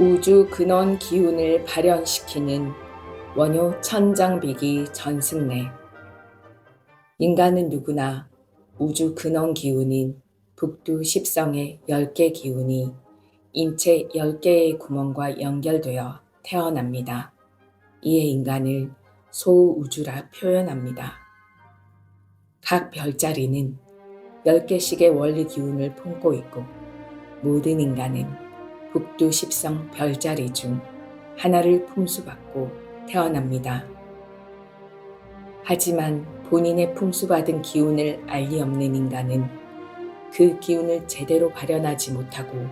우주 근원 기운을 발현시키는 원효 천장비기 전승래. 인간은 누구나 우주 근원 기운인 북두 십성의 10개 기운이 인체 10개의 구멍과 연결되어 태어납니다. 이에 인간을 소우주라 표현합니다. 각 별자리는 10개씩의 원리 기운을 품고 있고 모든 인간은 북두 십성 별자리 중 하나를 품수받고 태어납니다. 하지만 본인의 품수받은 기운을 알리 없는 인간은 그 기운을 제대로 발현하지 못하고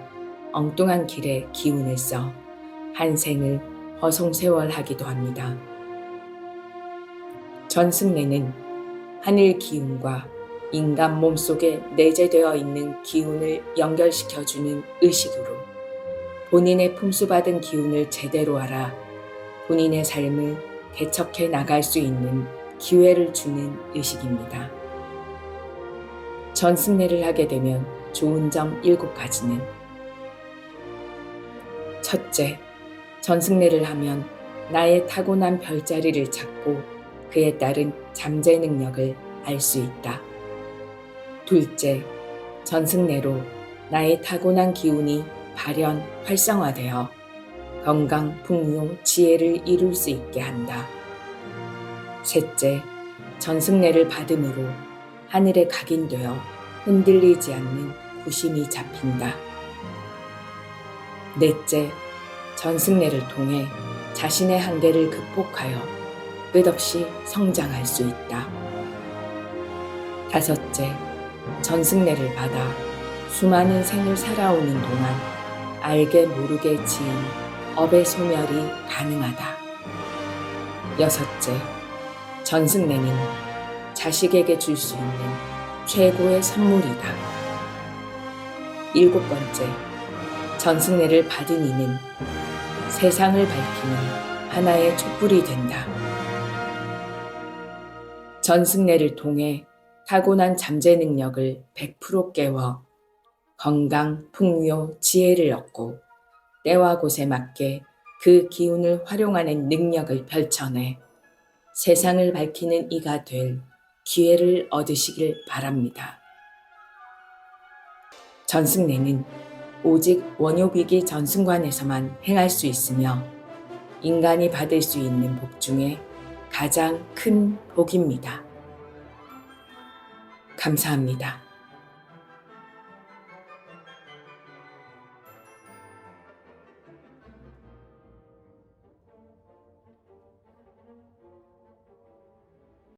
엉뚱한 길에 기운을 써 한 생을 허송세월하기도 합니다. 전승래는 하늘 기운과 인간 몸 속에 내재되어 있는 기운을 연결시켜주는 의식으로 본인의 품수받은 기운을 제대로 알아 본인의 삶을 개척해 나갈 수 있는 기회를 주는 의식입니다. 전승래를 하게 되면 좋은 점 7가지는 첫째, 전승래를 하면 나의 타고난 별자리를 찾고 그에 따른 잠재 능력을 알 수 있다. 둘째, 전승래로 나의 타고난 기운이 발현, 활성화되어 건강, 풍요, 지혜를 이룰 수 있게 한다. 셋째, 전승래를 받음으로 하늘에 각인되어 흔들리지 않는 구심이 잡힌다. 넷째, 전승래를 통해 자신의 한계를 극복하여 끝없이 성장할 수 있다. 다섯째, 전승래를 받아 수많은 생을 살아오는 동안 알게 모르게 지은 업의 소멸이 가능하다. 여섯째, 전승래는 자식에게 줄 수 있는 최고의 선물이다. 일곱 번째, 전승래를 받은 이는 세상을 밝히는 하나의 촛불이 된다. 전승래를 통해 타고난 잠재 능력을 100% 깨워 건강, 풍요, 지혜를 얻고 때와 곳에 맞게 그 기운을 활용하는 능력을 펼쳐내 세상을 밝히는 이가 될 기회를 얻으시길 바랍니다. 전승래는 오직 원효비기 전승관에서만 행할 수 있으며 인간이 받을 수 있는 복 중에 가장 큰 복입니다. 감사합니다.